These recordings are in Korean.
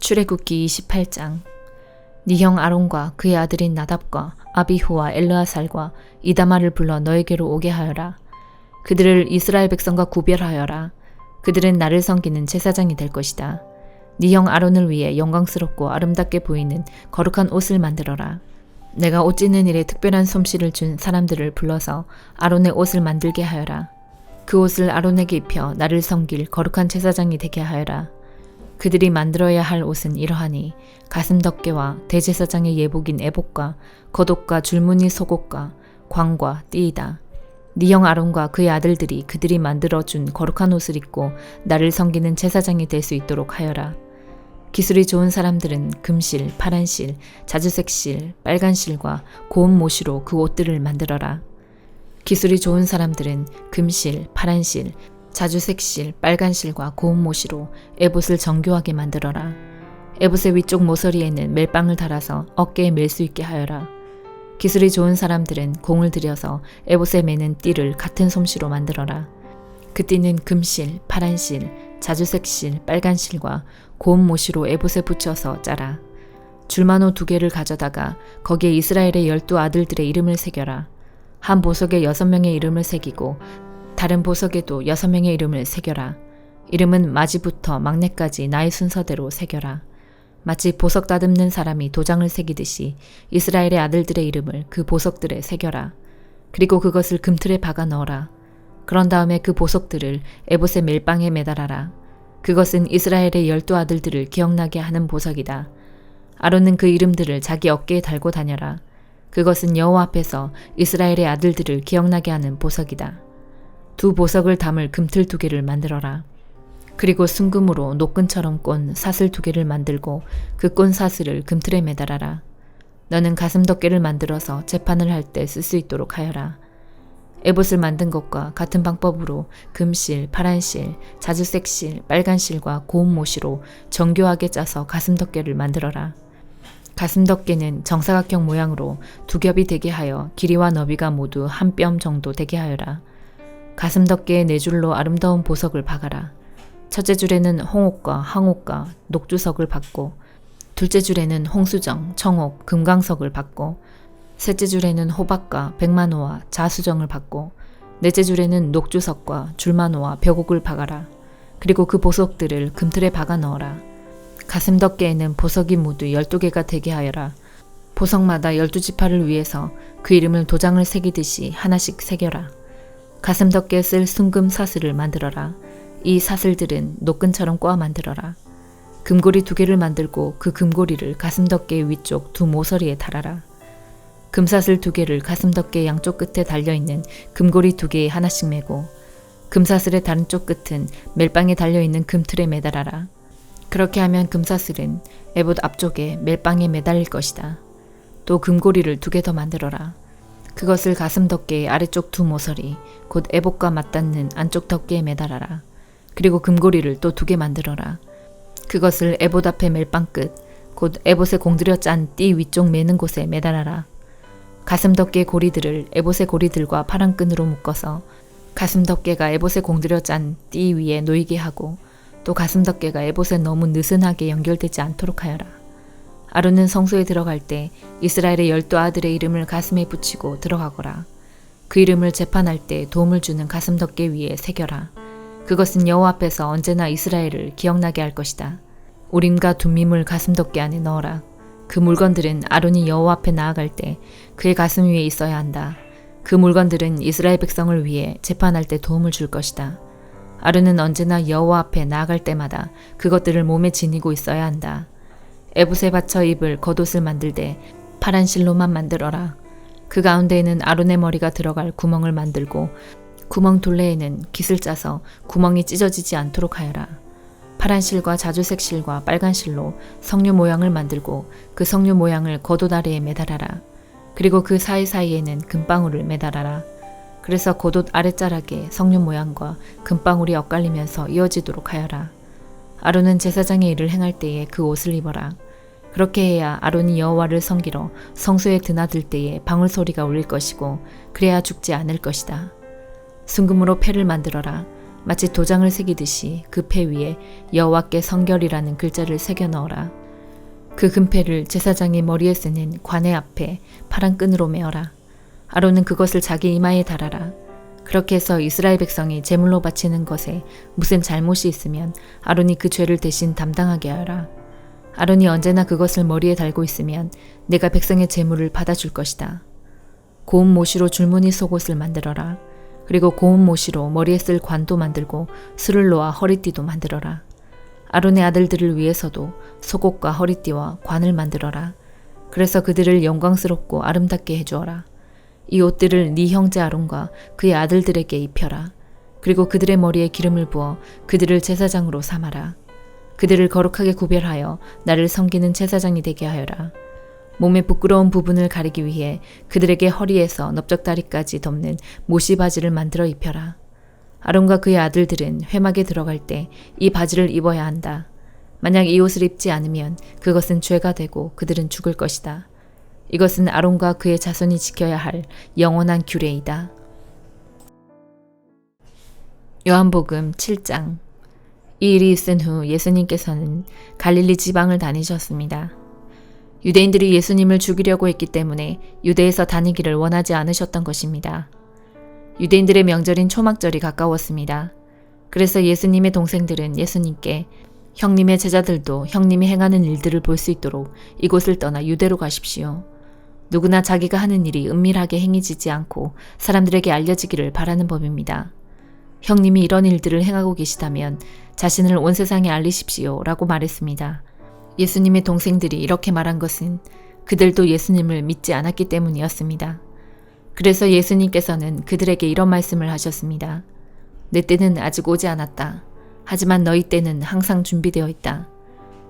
출애굽기 28장 네 형 아론과 그의 아들인 나답과 아비후와 엘르아살과 이다마를 불러 너에게로 오게 하여라. 그들을 이스라엘 백성과 구별하여라. 그들은 나를 섬기는 제사장이 될 것이다. 네 형 아론을 위해 영광스럽고 아름답게 보이는 거룩한 옷을 만들어라. 내가 옷 찢는 일에 특별한 솜씨를 준 사람들을 불러서 아론의 옷을 만들게 하여라. 그 옷을 아론에게 입혀 나를 섬길 거룩한 제사장이 되게 하여라. 그들이 만들어야 할 옷은 이러하니 가슴 덮개와 대제사장의 예복인 애복과 겉옷과 줄무늬 속옷과 광과 띠이다. 네형 아론과 그의 아들들이 그들이 만들어준 거룩한 옷을 입고 나를 섬기는 제사장이 될 수 있도록 하여라. 기술이 좋은 사람들은 금실, 파란실, 자주색실, 빨간실과 고운 모시로 그 옷들을 만들어라. 기술이 좋은 사람들은 금실, 파란실, 자주색실, 빨간실과 고운 모시로 에봇을 정교하게 만들어라. 에봇의 위쪽 모서리에는 멜빵을 달아서 어깨에 멜 수 있게 하여라. 기술이 좋은 사람들은 공을 들여서 에봇에 매는 띠를 같은 솜씨로 만들어라. 그 띠는 금실, 파란실, 자주색실, 빨간실과 고운 모시로 에봇에 붙여서 짜라. 줄만호 두 개를 가져다가 거기에 이스라엘의 열두 아들들의 이름을 새겨라. 한 보석에 여섯 명의 이름을 새기고 다른 보석에도 여섯 명의 이름을 새겨라. 이름은 마지부터 막내까지 나의 순서대로 새겨라. 마치 보석 다듬는 사람이 도장을 새기듯이 이스라엘의 아들들의 이름을 그 보석들에 새겨라. 그리고 그것을 금틀에 박아 넣어라. 그런 다음에 그 보석들을 에봇의 멜빵에 매달아라. 그것은 이스라엘의 열두 아들들을 기억나게 하는 보석이다. 아론은 그 이름들을 자기 어깨에 달고 다녀라. 그것은 여호와 앞에서 이스라엘의 아들들을 기억나게 하는 보석이다. 두 보석을 담을 금틀 두 개를 만들어라. 그리고 순금으로 노끈처럼 꼰 사슬 두 개를 만들고 그 꼰 사슬을 금틀에 매달아라. 너는 가슴 덮개를 만들어서 재판을 할 때 쓸 수 있도록 하여라. 에봇을 만든 것과 같은 방법으로 금실, 파란실, 자주색실, 빨간실과 고운 모시로 정교하게 짜서 가슴 덮개를 만들어라. 가슴 덮개는 정사각형 모양으로 두 겹이 되게 하여 길이와 너비가 모두 한 뼘 정도 되게 하여라. 가슴 덮개에 네 줄로 아름다운 보석을 박아라. 첫째 줄에는 홍옥과 항옥과 녹주석을 받고 둘째 줄에는 홍수정, 청옥, 금강석을 받고 셋째 줄에는 호박과 백만호와 자수정을 받고 넷째 줄에는 녹주석과 줄만호와 벽옥을 박아라. 그리고 그 보석들을 금틀에 박아 넣어라. 가슴 덮개에는 보석이 모두 12개가 되게 하여라. 보석마다 12지파를 위해서 그 이름을 도장을 새기듯이 하나씩 새겨라. 가슴 덮개 쓸 순금 사슬을 만들어라. 이 사슬들은 노끈처럼 꼬아 만들어라. 금고리 두 개를 만들고 그 금고리를 가슴 덮개 위쪽 두 모서리에 달아라. 금사슬 두 개를 가슴 덮개 양쪽 끝에 달려 있는 금고리 두 개에 하나씩 매고 금사슬의 다른 쪽 끝은 멜빵에 달려 있는 금틀에 매달아라. 그렇게 하면 금사슬은 에봇 앞쪽에 멜빵에 매달릴 것이다. 또 금고리를 두 개 더 만들어라. 그것을 가슴 덮개의 아래쪽 두 모서리, 곧 애복과 맞닿는 안쪽 덮개에 매달아라. 그리고 금고리를 또 두 개 만들어라. 그것을 에봇 앞에 멜 빵 끝, 곧 에봇에 공들여 짠 띠 위쪽 매는 곳에 매달아라. 가슴 덮개 고리들을 에봇의 고리들과 파란 끈으로 묶어서 가슴 덮개가 에봇에 공들여 짠 띠 위에 놓이게 하고 또 가슴 덮개가 에봇에 너무 느슨하게 연결되지 않도록 하여라. 아론은 성소에 들어갈 때 이스라엘의 열두 아들의 이름을 가슴에 붙이고 들어가거라. 그 이름을 재판할 때 도움을 주는 가슴 덮개 위에 새겨라. 그것은 여호와 앞에서 언제나 이스라엘을 기억나게 할 것이다. 우림과 둠밈을 가슴 덮개 안에 넣어라. 그 물건들은 아론이 여호와 앞에 나아갈 때 그의 가슴 위에 있어야 한다. 그 물건들은 이스라엘 백성을 위해 재판할 때 도움을 줄 것이다. 아론은 언제나 여호와 앞에 나아갈 때마다 그것들을 몸에 지니고 있어야 한다. 에봇에 받쳐 입을 겉옷을 만들되 파란 실로만 만들어라. 그 가운데에는 아론의 머리가 들어갈 구멍을 만들고 구멍 둘레에는 깃을 짜서 구멍이 찢어지지 않도록 하여라. 파란 실과 자주색 실과 빨간 실로 석류 모양을 만들고 그 석류 모양을 겉옷 아래에 매달아라. 그리고 그 사이사이에는 금방울을 매달아라. 그래서 겉옷 아랫자락에 석류 모양과 금방울이 엇갈리면서 이어지도록 하여라. 아론은 제사장의 일을 행할 때에 그 옷을 입어라. 그렇게 해야 아론이 여호와를 섬기러 성소에 드나들 때에 방울 소리가 울릴 것이고 그래야 죽지 않을 것이다. 순금으로 패를 만들어라. 마치 도장을 새기듯이 그 패 위에 여호와께 성결이라는 글자를 새겨 넣어라. 그 금패를 제사장의 머리에 쓰는 관의 앞에 파란 끈으로 메어라. 아론은 그것을 자기 이마에 달아라. 그렇게 해서 이스라엘 백성이 제물로 바치는 것에 무슨 잘못이 있으면 아론이 그 죄를 대신 담당하게 하라. 아론이 언제나 그것을 머리에 달고 있으면 내가 백성의 제물을 받아줄 것이다. 고운 모시로 줄무늬 속옷을 만들어라. 그리고 고운 모시로 머리에 쓸 관도 만들고 술을 놓아 허리띠도 만들어라. 아론의 아들들을 위해서도 속옷과 허리띠와 관을 만들어라. 그래서 그들을 영광스럽고 아름답게 해주어라. 이 옷들을 네 형제 아론과 그의 아들들에게 입혀라. 그리고 그들의 머리에 기름을 부어 그들을 제사장으로 삼아라. 그들을 거룩하게 구별하여 나를 섬기는 제사장이 되게 하여라. 몸의 부끄러운 부분을 가리기 위해 그들에게 허리에서 넓적다리까지 덮는 모시 바지를 만들어 입혀라. 아론과 그의 아들들은 회막에 들어갈 때 이 바지를 입어야 한다. 만약 이 옷을 입지 않으면 그것은 죄가 되고 그들은 죽을 것이다. 이것은 아론과 그의 자손이 지켜야 할 영원한 규례이다. 요한복음 7장 이 일이 있은 후 예수님께서는 갈릴리 지방을 다니셨습니다. 유대인들이 예수님을 죽이려고 했기 때문에 유대에서 다니기를 원하지 않으셨던 것입니다. 유대인들의 명절인 초막절이 가까웠습니다. 그래서 예수님의 동생들은 예수님께 형님의 제자들도 형님이 행하는 일들을 볼 수 있도록 이곳을 떠나 유대로 가십시오. 누구나 자기가 하는 일이 은밀하게 행해지지 않고 사람들에게 알려지기를 바라는 법입니다. 형님이 이런 일들을 행하고 계시다면 자신을 온 세상에 알리십시오 라고 말했습니다. 예수님의 동생들이 이렇게 말한 것은 그들도 예수님을 믿지 않았기 때문이었습니다. 그래서 예수님께서는 그들에게 이런 말씀을 하셨습니다. 내 때는 아직 오지 않았다. 하지만 너희 때는 항상 준비되어 있다.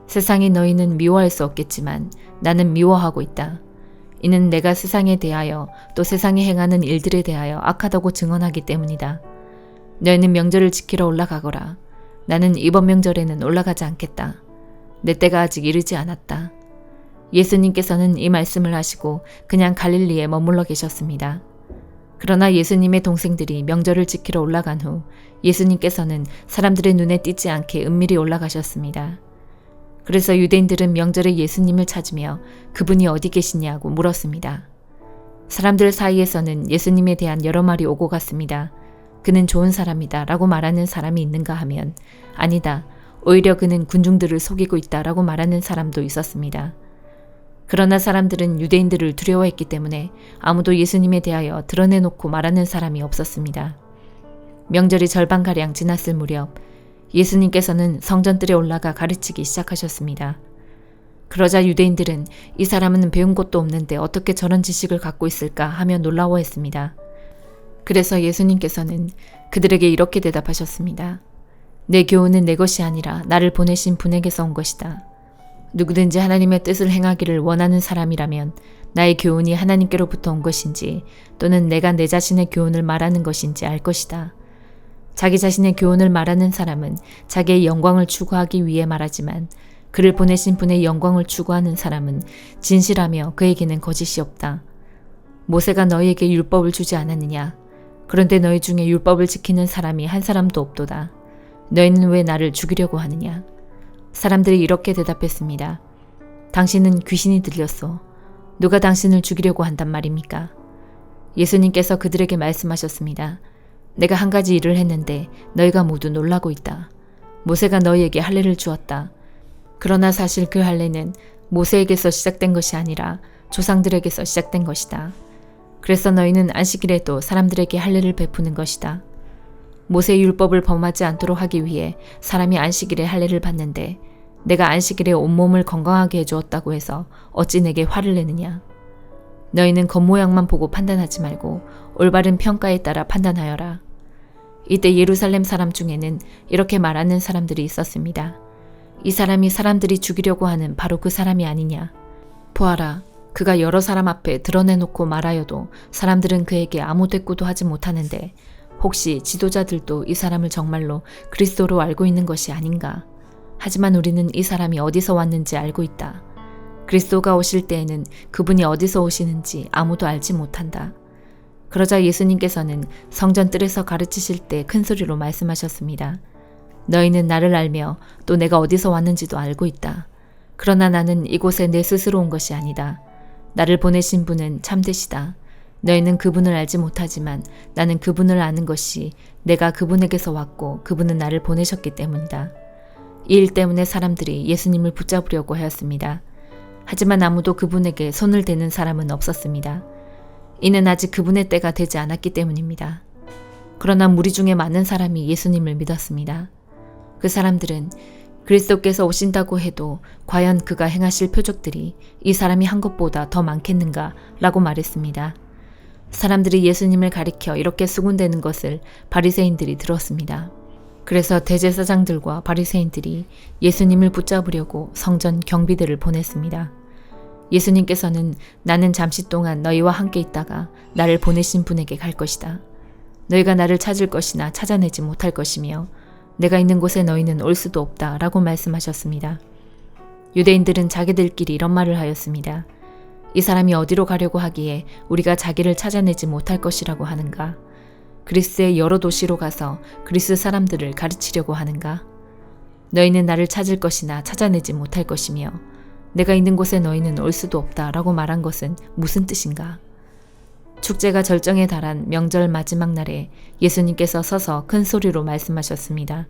세상이 너희는 미워할 수 없겠지만 나는 미워하고 있다. 이는 내가 세상에 대하여 또 세상에 행하는 일들에 대하여 악하다고 증언하기 때문이다. 너희는 명절을 지키러 올라가거라. 나는 이번 명절에는 올라가지 않겠다. 내 때가 아직 이르지 않았다. 예수님께서는 이 말씀을 하시고 그냥 갈릴리에 머물러 계셨습니다. 그러나 예수님의 동생들이 명절을 지키러 올라간 후 예수님께서는 사람들의 눈에 띄지 않게 은밀히 올라가셨습니다. 그래서 유대인들은 명절에 예수님을 찾으며 그분이 어디 계시냐고 물었습니다. 사람들 사이에서는 예수님에 대한 여러 말이 오고 갔습니다. 그는 좋은 사람이다 라고 말하는 사람이 있는가 하면 아니다. 오히려 그는 군중들을 속이고 있다 라고 말하는 사람도 있었습니다. 그러나 사람들은 유대인들을 두려워했기 때문에 아무도 예수님에 대하여 드러내놓고 말하는 사람이 없었습니다. 명절이 절반가량 지났을 무렵 예수님께서는 성전뜰에 올라가 가르치기 시작하셨습니다. 그러자 유대인들은 이 사람은 배운 것도 없는데 어떻게 저런 지식을 갖고 있을까 하며 놀라워했습니다. 그래서 예수님께서는 그들에게 이렇게 대답하셨습니다. 내 교훈은 내 것이 아니라 나를 보내신 분에게서 온 것이다. 누구든지 하나님의 뜻을 행하기를 원하는 사람이라면 나의 교훈이 하나님께로부터 온 것인지 또는 내가 내 자신의 교훈을 말하는 것인지 알 것이다. 자기 자신의 교훈을 말하는 사람은 자기의 영광을 추구하기 위해 말하지만 그를 보내신 분의 영광을 추구하는 사람은 진실하며 그에게는 거짓이 없다. 모세가 너희에게 율법을 주지 않았느냐? 그런데 너희 중에 율법을 지키는 사람이 한 사람도 없도다. 너희는 왜 나를 죽이려고 하느냐? 사람들이 이렇게 대답했습니다. 당신은 귀신이 들렸소. 누가 당신을 죽이려고 한단 말입니까? 예수님께서 그들에게 말씀하셨습니다. 내가 한 가지 일을 했는데 너희가 모두 놀라고 있다. 모세가 너희에게 할례를 주었다. 그러나 사실 그 할례는 모세에게서 시작된 것이 아니라 조상들에게서 시작된 것이다. 그래서 너희는 안식일에도 사람들에게 할례를 베푸는 것이다. 모세 율법을 범하지 않도록 하기 위해 사람이 안식일에 할례를 받는데 내가 안식일에 온몸을 건강하게 해주었다고 해서 어찌 내게 화를 내느냐. 너희는 겉모양만 보고 판단하지 말고 올바른 평가에 따라 판단하여라. 이때 예루살렘 사람 중에는 이렇게 말하는 사람들이 있었습니다. 이 사람이 사람들이 죽이려고 하는 바로 그 사람이 아니냐. 보아라. 그가 여러 사람 앞에 드러내놓고 말하여도 사람들은 그에게 아무 대꾸도 하지 못하는데 혹시 지도자들도 이 사람을 정말로 그리스도로 알고 있는 것이 아닌가? 하지만 우리는 이 사람이 어디서 왔는지 알고 있다. 그리스도가 오실 때에는 그분이 어디서 오시는지 아무도 알지 못한다. 그러자 예수님께서는 성전 뜰에서 가르치실 때 큰 소리로 말씀하셨습니다. 너희는 나를 알며 또 내가 어디서 왔는지도 알고 있다. 그러나 나는 이곳에 내 스스로 온 것이 아니다. 나를 보내신 분은 참되시다. 너희는 그분을 알지 못하지만 나는 그분을 아는 것이 내가 그분에게서 왔고 그분은 나를 보내셨기 때문이다. 이 일 때문에 사람들이 예수님을 붙잡으려고 하였습니다. 하지만 아무도 그분에게 손을 대는 사람은 없었습니다. 이는 아직 그분의 때가 되지 않았기 때문입니다. 그러나 무리 중에 많은 사람이 예수님을 믿었습니다. 그 사람들은 그리스도께서 오신다고 해도 과연 그가 행하실 표적들이 이 사람이 한 것보다 더 많겠는가 라고 말했습니다. 사람들이 예수님을 가리켜 이렇게 수군대는 것을 바리새인들이 들었습니다. 그래서 대제사장들과 바리새인들이 예수님을 붙잡으려고 성전 경비대를 보냈습니다. 예수님께서는 나는 잠시 동안 너희와 함께 있다가 나를 보내신 분에게 갈 것이다. 너희가 나를 찾을 것이나 찾아내지 못할 것이며 내가 있는 곳에 너희는 올 수도 없다 라고 말씀하셨습니다. 유대인들은 자기들끼리 이런 말을 하였습니다. 이 사람이 어디로 가려고 하기에 우리가 자기를 찾아내지 못할 것이라고 하는가? 그리스의 여러 도시로 가서 그리스 사람들을 가르치려고 하는가? 너희는 나를 찾을 것이나 찾아내지 못할 것이며 내가 있는 곳에 너희는 올 수도 없다 라고 말한 것은 무슨 뜻인가? 축제가 절정에 달한 명절 마지막 날에 예수님께서 서서 큰 소리로 말씀하셨습니다.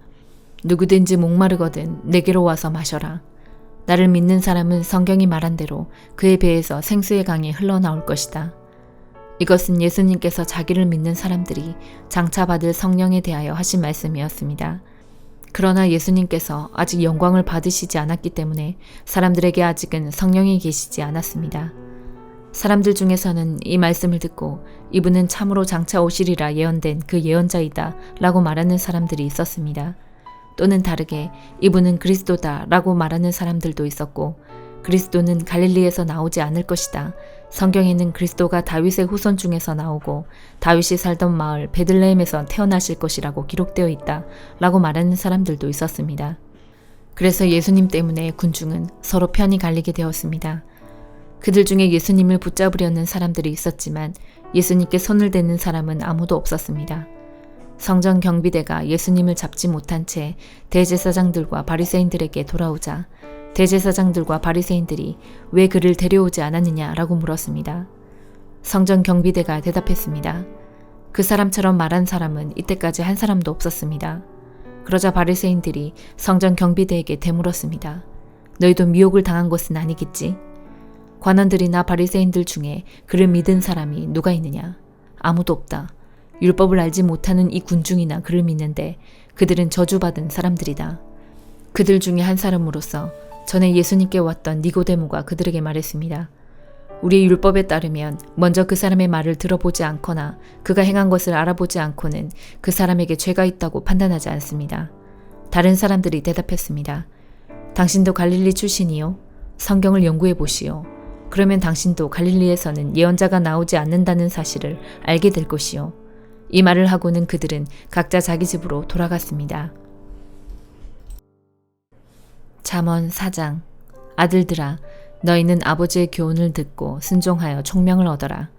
누구든지 목마르거든 내게로 와서 마셔라. 나를 믿는 사람은 성경이 말한 대로 그의 배에서 생수의 강이 흘러나올 것이다. 이것은 예수님께서 자기를 믿는 사람들이 장차 받을 성령에 대하여 하신 말씀이었습니다. 그러나 예수님께서 아직 영광을 받으시지 않았기 때문에 사람들에게 아직은 성령이 계시지 않았습니다. 사람들 중에서는 이 말씀을 듣고 이분은 참으로 장차 오시리라 예언된 그 예언자이다 라고 말하는 사람들이 있었습니다. 또는 다르게 이분은 그리스도다 라고 말하는 사람들도 있었고 그리스도는 갈릴리에서 나오지 않을 것이다. 성경에는 그리스도가 다윗의 후손 중에서 나오고 다윗이 살던 마을 베들레헴에서 태어나실 것이라고 기록되어 있다. 라고 말하는 사람들도 있었습니다. 그래서 예수님 때문에 군중은 서로 편이 갈리게 되었습니다. 그들 중에 예수님을 붙잡으려는 사람들이 있었지만 예수님께 손을 대는 사람은 아무도 없었습니다. 성전 경비대가 예수님을 잡지 못한 채 대제사장들과 바리새인들에게 돌아오자 대제사장들과 바리새인들이 왜 그를 데려오지 않았느냐라고 물었습니다. 성전 경비대가 대답했습니다. 그 사람처럼 말한 사람은 이때까지 한 사람도 없었습니다. 그러자 바리새인들이 성전 경비대에게 되물었습니다. 너희도 미혹을 당한 것은 아니겠지? 관원들이나 바리새인들 중에 그를 믿은 사람이 누가 있느냐? 아무도 없다. 율법을 알지 못하는 이 군중이나 그를 믿는데 그들은 저주받은 사람들이다. 그들 중에 한 사람으로서 전에 예수님께 왔던 니고데모가 그들에게 말했습니다. 우리의 율법에 따르면 먼저 그 사람의 말을 들어보지 않거나 그가 행한 것을 알아보지 않고는 그 사람에게 죄가 있다고 판단하지 않습니다. 다른 사람들이 대답했습니다. 당신도 갈릴리 출신이요? 성경을 연구해 보시오. 그러면 당신도 갈릴리에서는 예언자가 나오지 않는다는 사실을 알게 될 것이요. 이 말을 하고는 그들은 각자 자기 집으로 돌아갔습니다. 잠언 4장 아들들아 너희는 아버지의 교훈을 듣고 순종하여 총명을 얻어라.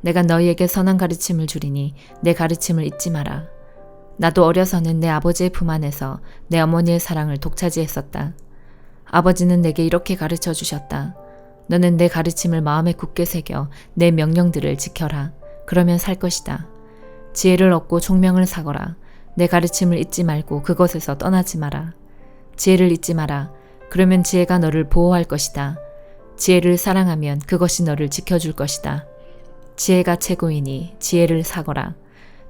내가 너희에게 선한 가르침을 주리니 내 가르침을 잊지 마라. 나도 어려서는 내 아버지의 품 안에서 내 어머니의 사랑을 독차지했었다. 아버지는 내게 이렇게 가르쳐 주셨다. 너는 내 가르침을 마음에 굳게 새겨 내 명령들을 지켜라. 그러면 살 것이다. 지혜를 얻고 총명을 사거라. 내 가르침을 잊지 말고 그것에서 떠나지 마라. 지혜를 잊지 마라. 그러면 지혜가 너를 보호할 것이다. 지혜를 사랑하면 그것이 너를 지켜줄 것이다. 지혜가 최고이니 지혜를 사거라.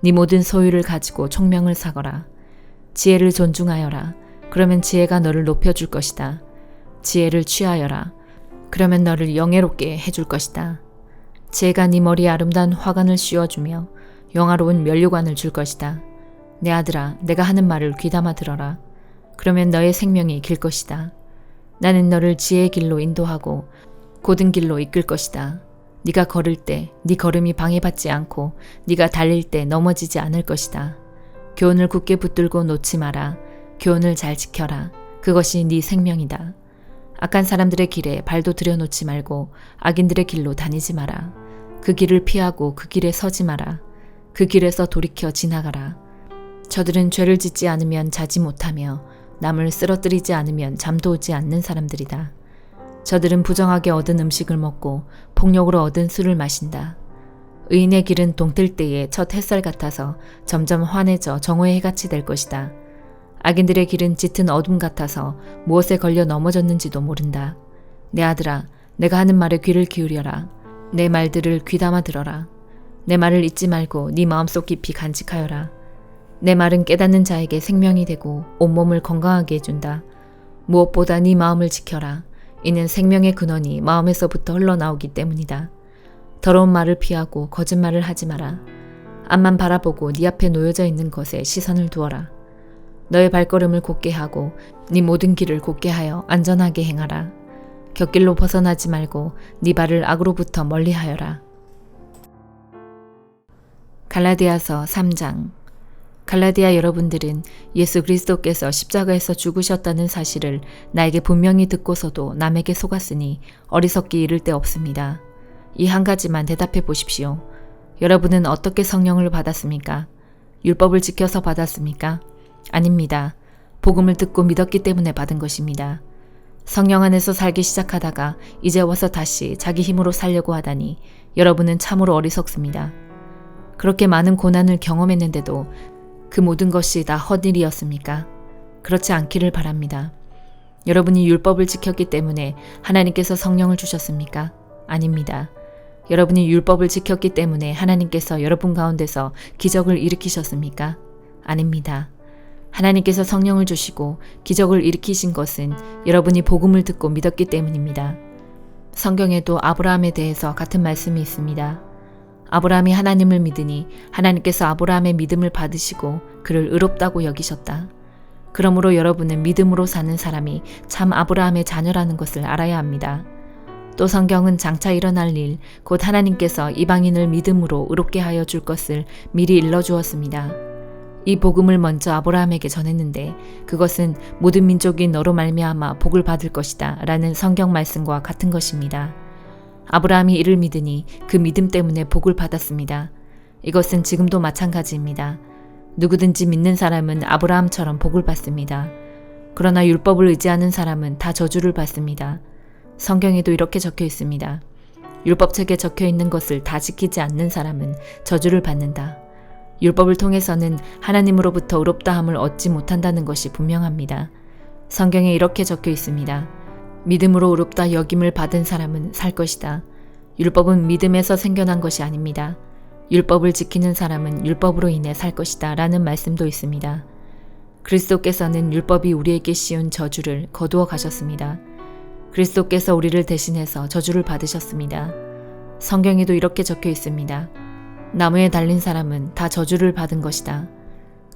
네 모든 소유를 가지고 총명을 사거라. 지혜를 존중하여라. 그러면 지혜가 너를 높여줄 것이다. 지혜를 취하여라. 그러면 너를 영예롭게 해줄 것이다. 지혜가 네 머리에 아름다운 화관을 씌워주며 영화로운 면류관을 줄 것이다. 내 아들아, 내가 하는 말을 귀담아 들어라. 그러면 너의 생명이 길 것이다. 나는 너를 지혜의 길로 인도하고 고든 길로 이끌 것이다. 네가 걸을 때 네 걸음이 방해받지 않고 네가 달릴 때 넘어지지 않을 것이다. 교훈을 굳게 붙들고 놓지 마라. 교훈을 잘 지켜라. 그것이 네 생명이다. 악한 사람들의 길에 발도 들여놓지 말고 악인들의 길로 다니지 마라. 그 길을 피하고 그 길에 서지 마라. 그 길에서 돌이켜 지나가라. 저들은 죄를 짓지 않으면 자지 못하며 남을 쓰러뜨리지 않으면 잠도 오지 않는 사람들이다. 저들은 부정하게 얻은 음식을 먹고 폭력으로 얻은 술을 마신다. 의인의 길은 동틀 때의 첫 햇살 같아서 점점 환해져 정오의 해같이 될 것이다. 악인들의 길은 짙은 어둠 같아서 무엇에 걸려 넘어졌는지도 모른다. 내 아들아, 내가 하는 말에 귀를 기울여라. 내 말들을 귀담아 들어라. 내 말을 잊지 말고 네 마음속 깊이 간직하여라. 내 말은 깨닫는 자에게 생명이 되고 온몸을 건강하게 해준다. 무엇보다 네 마음을 지켜라. 이는 생명의 근원이 마음에서부터 흘러나오기 때문이다. 더러운 말을 피하고 거짓말을 하지 마라. 앞만 바라보고 네 앞에 놓여져 있는 것에 시선을 두어라. 너의 발걸음을 곧게 하고 네 모든 길을 곧게 하여 안전하게 행하라. 곁길로 벗어나지 말고 네 발을 악으로부터 멀리하여라. 갈라디아서 3장 갈라디아 여러분들은 예수 그리스도께서 십자가에서 죽으셨다는 사실을 나에게 분명히 듣고서도 남에게 속았으니 어리석기 이를 데 없습니다. 이 한 가지만 대답해 보십시오. 여러분은 어떻게 성령을 받았습니까? 율법을 지켜서 받았습니까? 아닙니다. 복음을 듣고 믿었기 때문에 받은 것입니다. 성령 안에서 살기 시작하다가 이제 와서 다시 자기 힘으로 살려고 하다니 여러분은 참으로 어리석습니다. 그렇게 많은 고난을 경험했는데도 그 모든 것이 다 헛일이었습니까? 그렇지 않기를 바랍니다. 여러분이 율법을 지켰기 때문에 하나님께서 성령을 주셨습니까? 아닙니다. 여러분이 율법을 지켰기 때문에 하나님께서 여러분 가운데서 기적을 일으키셨습니까? 아닙니다. 하나님께서 성령을 주시고 기적을 일으키신 것은 여러분이 복음을 듣고 믿었기 때문입니다. 성경에도 아브라함에 대해서 같은 말씀이 있습니다. 아브라함이 하나님을 믿으니 하나님께서 아브라함의 믿음을 받으시고 그를 의롭다고 여기셨다. 그러므로 여러분은 믿음으로 사는 사람이 참 아브라함의 자녀라는 것을 알아야 합니다. 또 성경은 장차 일어날 일, 곧 하나님께서 이방인을 믿음으로 의롭게 하여 줄 것을 미리 일러 주었습니다. 이 복음을 먼저 아브라함에게 전했는데 그것은 모든 민족이 너로 말미암아 복을 받을 것이다 라는 성경 말씀과 같은 것입니다. 아브라함이 이를 믿으니 그 믿음 때문에 복을 받았습니다. 이것은 지금도 마찬가지입니다. 누구든지 믿는 사람은 아브라함처럼 복을 받습니다. 그러나 율법을 의지하는 사람은 다 저주를 받습니다. 성경에도 이렇게 적혀 있습니다. 율법책에 적혀 있는 것을 다 지키지 않는 사람은 저주를 받는다. 율법을 통해서는 하나님으로부터 의롭다함을 얻지 못한다는 것이 분명합니다. 성경에 이렇게 적혀 있습니다. 믿음으로 의롭다 여김을 받은 사람은 살 것이다. 율법은 믿음에서 생겨난 것이 아닙니다. 율법을 지키는 사람은 율법으로 인해 살 것이다. 라는 말씀도 있습니다. 그리스도께서는 율법이 우리에게 씌운 저주를 거두어 가셨습니다. 그리스도께서 우리를 대신해서 저주를 받으셨습니다. 성경에도 이렇게 적혀 있습니다. 나무에 달린 사람은 다 저주를 받은 것이다.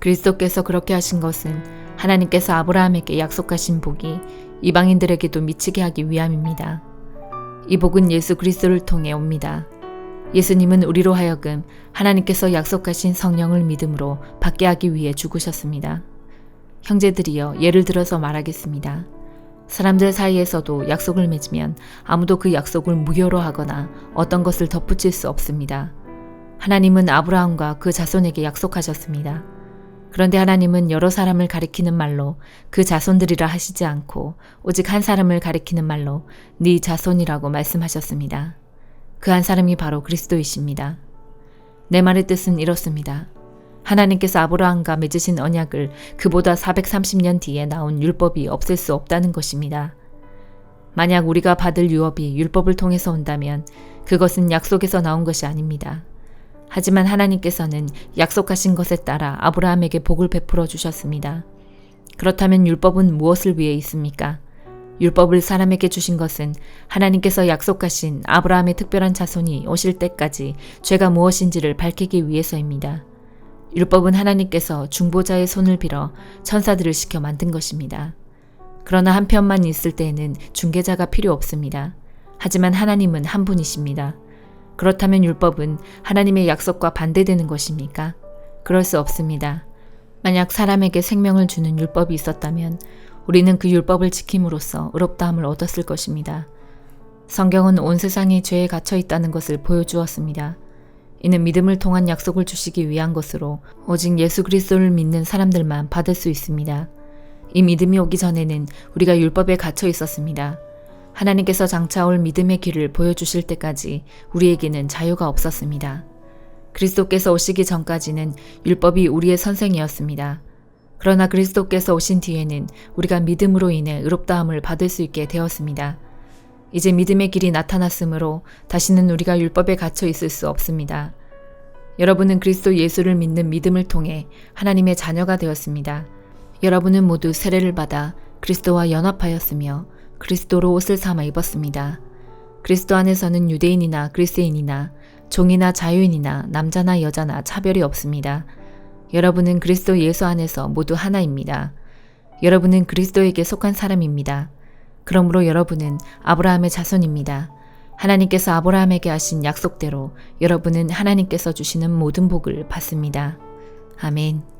그리스도께서 그렇게 하신 것은 하나님께서 아브라함에게 약속하신 복이 이방인들에게도 미치게 하기 위함입니다. 이 복은 예수 그리스도를 통해 옵니다. 예수님은 우리로 하여금 하나님께서 약속하신 성령을 믿음으로 받게 하기 위해 죽으셨습니다. 형제들이여 예를 들어서 말하겠습니다. 사람들 사이에서도 약속을 맺으면 아무도 그 약속을 무효로 하거나 어떤 것을 덧붙일 수 없습니다. 하나님은 아브라함과 그 자손에게 약속하셨습니다. 그런데 하나님은 여러 사람을 가리키는 말로 그 자손들이라 하시지 않고 오직 한 사람을 가리키는 말로 네 자손이라고 말씀하셨습니다. 그 한 사람이 바로 그리스도이십니다. 내 말의 뜻은 이렇습니다. 하나님께서 아브라함과 맺으신 언약을 그보다 430년 뒤에 나온 율법이 없앨 수 없다는 것입니다. 만약 우리가 받을 유업이 율법을 통해서 온다면 그것은 약속에서 나온 것이 아닙니다. 하지만 하나님께서는 약속하신 것에 따라 아브라함에게 복을 베풀어 주셨습니다. 그렇다면 율법은 무엇을 위해 있습니까? 율법을 사람에게 주신 것은 하나님께서 약속하신 아브라함의 특별한 자손이 오실 때까지 죄가 무엇인지를 밝히기 위해서입니다. 율법은 하나님께서 중보자의 손을 빌어 천사들을 시켜 만든 것입니다. 그러나 한 편만 있을 때에는 중개자가 필요 없습니다. 하지만 하나님은 한 분이십니다. 그렇다면 율법은 하나님의 약속과 반대되는 것입니까? 그럴 수 없습니다. 만약 사람에게 생명을 주는 율법이 있었다면 우리는 그 율법을 지킴으로써 의롭다함을 얻었을 것입니다. 성경은 온 세상이 죄에 갇혀 있다는 것을 보여주었습니다. 이는 믿음을 통한 약속을 주시기 위한 것으로 오직 예수 그리스도를 믿는 사람들만 받을 수 있습니다. 이 믿음이 오기 전에는 우리가 율법에 갇혀 있었습니다. 하나님께서 장차 올 믿음의 길을 보여주실 때까지 우리에게는 자유가 없었습니다. 그리스도께서 오시기 전까지는 율법이 우리의 선생이었습니다. 그러나 그리스도께서 오신 뒤에는 우리가 믿음으로 인해 의롭다함을 받을 수 있게 되었습니다. 이제 믿음의 길이 나타났으므로 다시는 우리가 율법에 갇혀 있을 수 없습니다. 여러분은 그리스도 예수를 믿는 믿음을 통해 하나님의 자녀가 되었습니다. 여러분은 모두 세례를 받아 그리스도와 연합하였으며 그리스도로 옷을 삼아 입었습니다. 그리스도 안에서는 유대인이나 그리스인이나 종이나 자유인이나 남자나 여자나 차별이 없습니다. 여러분은 그리스도 예수 안에서 모두 하나입니다. 여러분은 그리스도에게 속한 사람입니다. 그러므로 여러분은 아브라함의 자손입니다. 하나님께서 아브라함에게 하신 약속대로 여러분은 하나님께서 주시는 모든 복을 받습니다. 아멘.